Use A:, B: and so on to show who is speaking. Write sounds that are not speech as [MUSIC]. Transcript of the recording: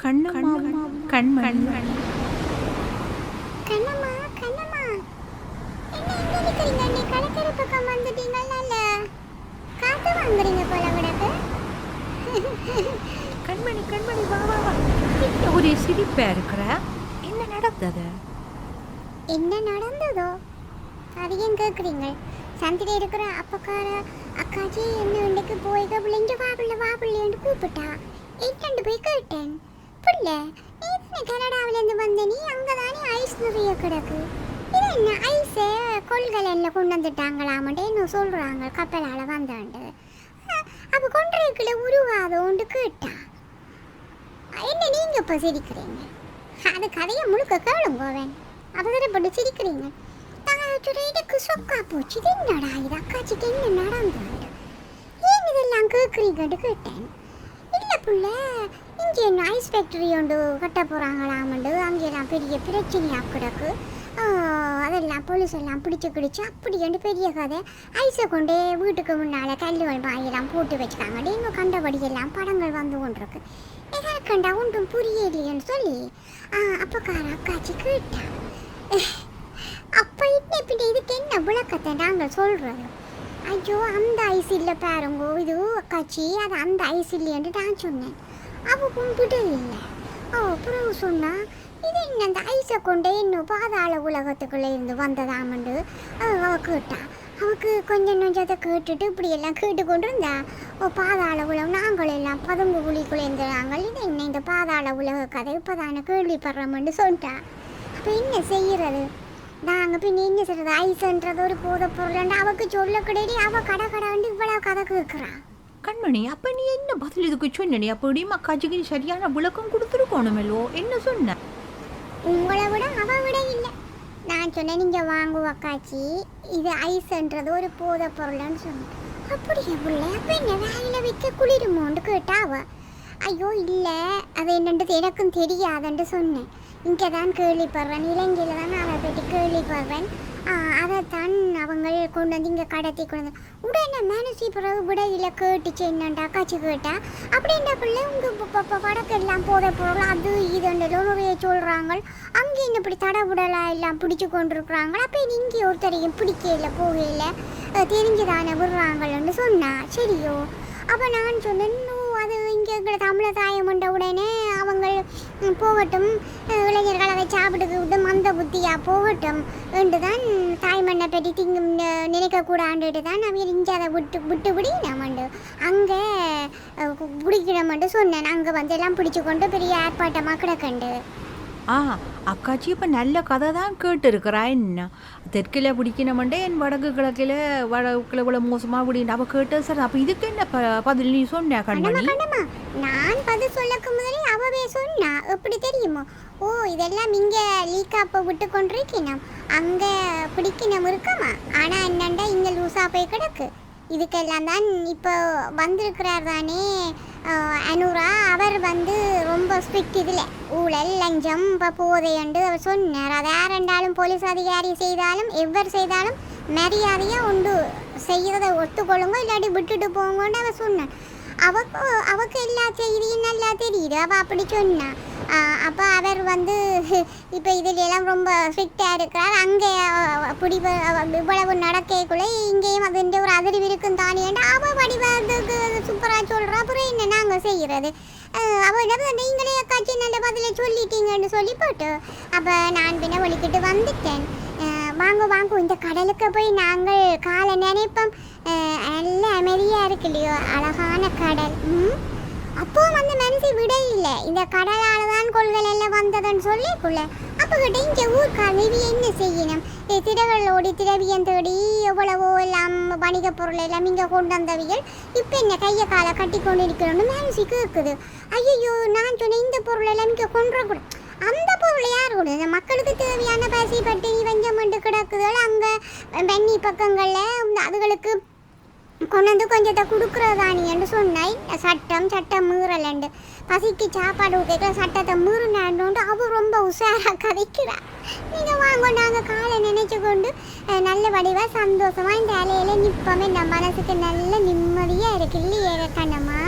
A: கண்ணம்மா கண்மணி
B: கண்ணம்மா கண்ணம்மா. என்ன இங்க நிக்கிறீங்க? நீ கடற்கரை பக்கம் வந்துட்டீங்கல்ல? காத்து வாங்குறீங்க போல
A: கண்மணி கண்மணி வா வா வா. என்ன ஒரே சிரிப்பா இருக்கிற? என்ன நடந்தது?
B: என்ன நடந்ததோ? அது ஏன் கேக்குறீங்க? சந்தில இருக்கிற அப்பக்கார அக்காச்சி என்ன இன்றைக்கு போய் பிள்ளைங்க வாபிள்ள வாபிள்ளன்னு கூப்பிட்டா. என்னண்டு போய் கேட்டேன். புள்ள நீ கனடாவிலேருந்து வந்த நீ அங்கே தானே ஐஸ் நிறைய கிடக்கு. இது என்ன ஐஸை கொள்கலனில் கொண்டு வந்துட்டாங்களாமட்டே இன்னும் சொல்கிறாங்க கப்பலால் வந்தாண்டு அப்போ கொன்றைக்குள்ள உருவாதோண்டு கேட்டா. என்ன நீங்கள் இப்போ சிரிக்கிறீங்க? அது கதையை முழுக்க கேளுங்க அவன் அவசரப்பட்டு சிரிக்கிறீங்க? தாச்சுட எனக்கு சொக்கா போச்சு. இது என்னடா இது அக்காச்சிக்கு என்ன நடந்தாண்டு ஏன் இதெல்லாம் கேட்குறீங்கன்னு கேட்டேன். புள்ள இங்கே என்ன ஐஸ் ஃபேக்டரி ஒன்று கட்ட போகிறாங்களாமண்டு அங்கெல்லாம் பெரிய பிரச்சனையாக கிடக்கு. அதெல்லாம் போலீஸ் எல்லாம் பிடிச்சி கிடிச்சு அப்படி என்று பெரிய கதை. ஐஸை கொண்டே வீட்டுக்கு முன்னால் கல்லுகள் வாயெல்லாம் போட்டு வச்சுக்காங்க இன்னும் கண்டபடியெல்லாம் படங்கள் வந்து கொண்டிருக்கு. எதாவது கண்டா ஒன்றும் புரியலையேன்னு சொல்லி ஆ, அப்பக்கார அக்காச்சி கேட்டா அப்போ இன்னும் இப்படி இதுக்கு என்ன விளக்கத்தை நாங்கள் சொல்கிறோம் ஐயோ அந்த ஐஸ் இல்லை பாருங்கோ. இது அக்காச்சி அது அந்த ஐஸ் இல்லையன்ட்டு நான் சொன்னேன். அவள் கும்பிட்டு இல்லை. அவள் அப்புறம் சொன்னால் இது என்ன அந்த ஐஸை கொண்டே இன்னும் பாதாள உலகத்துக்குள்ளே இருந்து வந்ததாமண்டு? அவள் அவ கேட்டா அவக்கு கொஞ்சம் கொஞ்சத்தை கேட்டுட்டு இப்படியெல்லாம் கேட்டு கொண்டு இருந்தா ஓ பாதாள உலகம் நாங்கள் எல்லாம் பதுங்கு குழிக்குள்ளே இருந்து நாங்கள் இது என்ன இந்த பாதாள உலக கதை? இப்போ தானே கேள்விப்படுறோம்னு சொல்லிட்டா. அப்போ என்ன செய்கிறது செய்யறது நாங்கள் பின்ன என்ன செய்யறது ஐஸ்ன்றது ஒரு போத பொருள் அவக்கு சொல்ல கிடையாது அவ கடை கடாண்டு இவ்வளவு கதை கேட்குறா
A: கண்மணி அப்ப நீ என்ன பதில் இதுக்கு சொன்னடி? அப்படி அக்காச்சிக்கு நீ சரியான விளக்கம் கொடுத்துருக்கணுமல்லோ என்ன சொன்ன?
B: உங்களை விட அவ விட இல்லை. நான் சொன்னேன் நீங்கள் வாங்குவ அக்காச்சி இது ஐஸ்ன்றது ஒரு போத பொருள்னு சொன்னேன். அப்படியே புள்ள அப்போ என்ன வேலையில் வைக்க குளிருமோன்னு கேட்டா அவ. ஐயோ இல்லை அது என்னன்றது எனக்கும் தெரியாதுன்ட்டு சொன்னேன். இங்கே தான் கேள்விப்படுறேன். இலங்கையில் தான் அதை பற்றி கேள்விப்படுறேன். அதைத்தான் அவங்க கொண்டு வந்து இங்கே கடத்தி கொண்டு வந்து உடனே மேனசி பிறகு விடையில் கேட்டுச்சு. என்னண்டா காட்சி கேட்டா? அப்படின்ற பிள்ளை உங்கள் வடக்கெல்லாம் போத பொருள் அது இதுன்னு நிறைய சொல்கிறாங்க அங்கே என்ன இப்படி தடவுடலாக எல்லாம் பிடிச்சி கொண்டிருக்கிறாங்க அப்போ இங்கே ஒருத்தரையும் பிடிக்கல போகல. தெரிஞ்சுதானே விடுறாங்கன்னு சொன்னா. சரியோ. அப்போ நான் சொன்னேன் அது இங்கே இருக்கிற தமிழ தாயம் கொண்ட உடனே போகட்டும். அஹ் இளைஞர்களை அதை சாப்பிட்டு மந்த புத்தியா போகட்டும் என்று தான் தாய்மண்ணை பற்றி திங்கு நினைக்கக்கூடாண்டுட்டு தான் அவங்க இங்கே அதை விட்டு விட்டு விடி நம்மண்டு அங்கே பிடிக்கணும்னு சொன்னேன். அங்கே வந்து எல்லாம் பிடிச்சு கொண்டு பெரிய ஆர்ப்பாட்டமாக கிடக்கண்டு.
A: ஆ அக்காச்சி இப்போ நல்ல கதை தான் கேட்டிருக்கிறா என்ன? தெற்கில் பிடிக்கணுமெண்டே என் வடக்கு கிழக்கில் வடக்கில் இவ்வளோ மோசமாக பிடிக்கணும் அவள் கேட்டது சார். அப்போ இதுக்கு என்ன ப- பதில் நீ சொன்ன
B: கண்ணம்மா
A: கண்மணி
B: நான் பதில் சொல்லக்கு முதலே அவவே சொன்னா எப்படி தெரியுமா? ஓ இதெல்லாம் இங்கே லீக்காப்பை விட்டு கொண்டிருக்கணும். அங்கே பிடிக்கணும் இருக்கமா? ஆனால் என்னண்டா இங்கே லூஸாக போய் கிடக்கு? இதுக்கெல்லாம் தான் இப்போ வந்திருக்கிறார் தானே? அனுரா அவர் வந்து ரொம்ப ஸ்ட்ரிக்ட் இதில். ஊழல் லஞ்சம் இப்போ போதை என்று அவர் சொன்னார். அதை ரெண்டாலும் போலீஸ் அதிகாரி செய்தாலும் எவர் செய்தாலும் மரியாதையாக உண்டு. செய்கிறத ஒத்துக்கொள்ளுங்க இல்லாட்டி விட்டுட்டு போங்கன்னு அவர் சொன்னார். அவக்கு அவக்கு எல்லா செய்தியும் நல்லா தெரியுது. அவள் அப்படி சொன்னான் அப்போ அவர் வந்து [LAUGHS] இப்போ இதில் எல்லாம் ரொம்ப ஸ்ட்ரிக்டாக இருக்கிறார். அங்கே பிடி இவ்வளவு நடக்கக்குள்ளே இங்கேயும் அதுன்ற ஒரு அதிர்வு இருக்கும் தானேண்டா அவள் வடிவத்துக்கு சூப்பராக சொல்கிறா அப்புறம் என்ன நாங்கள் செய்கிறது? அவள் என்ன நீங்களே கட்சி நல்ல பதில சொல்லிட்டீங்கன்னு சொல்லி போட்டு அப்போ நான் பின்ன ஒழிக்கிட்டு வந்துட்டேன். வாங்க வாங்க இந்த கடலுக்கு போய் நாங்கள் காலை நினைப்போம். நல்ல அமைதியாக இருக்கு இல்லையோ அழகான கடல். ம்? அப்போ வந்து மனசு விட இல்லை இந்த கடலால தான் கொள்கள் எல்லாம் வந்ததுன்னு சொல்லி அப்போ கிட்ட இங்கே ஊர்க்கார் நிவி என்ன செய்யணும்? இது ஓடி திரவியம் தேடி எவ்வளவோ எல்லாம் வணிக பொருள் எல்லாம் இங்கே கொண்டு வந்தவியல் இப்போ என்ன கையை காலை கட்டி கொண்டு இருக்கிறோன்னு மனசு கேட்குது ஐயோ நான் சொன்னேன் இந்த பொருள் எல்லாம் இங்கே கொண்டு கூட அந்த பொருள் யார் கூட இந்த மக்களுக்கு தேவையான பசி பட்டினி வஞ்சம் மண்டு கிடக்குதல் அங்கே வெண்ணி பக்கங்களில் அதுகளுக்கு கொண்டு வந்து கொஞ்சத்தை கொடுக்குறதானின்னு சொன்னாய். சட்டம் சட்டம் மீறலண்டு பசிக்கு சாப்பாடு கேட்குற சட்டத்தை மீறினாண்டு அவ ரொம்ப உஷாராக கதைக்கிறா. நீங்கள் வாங்க நாங்கள் காலை நினைச்சு கொண்டு நல்ல வடிவாக சந்தோஷமாக இந்த இலையில நிற்போமே இந்த மனசுக்கு நல்ல நிம்மதியாக இருக்கு. இல்லையே கண்ணம்மா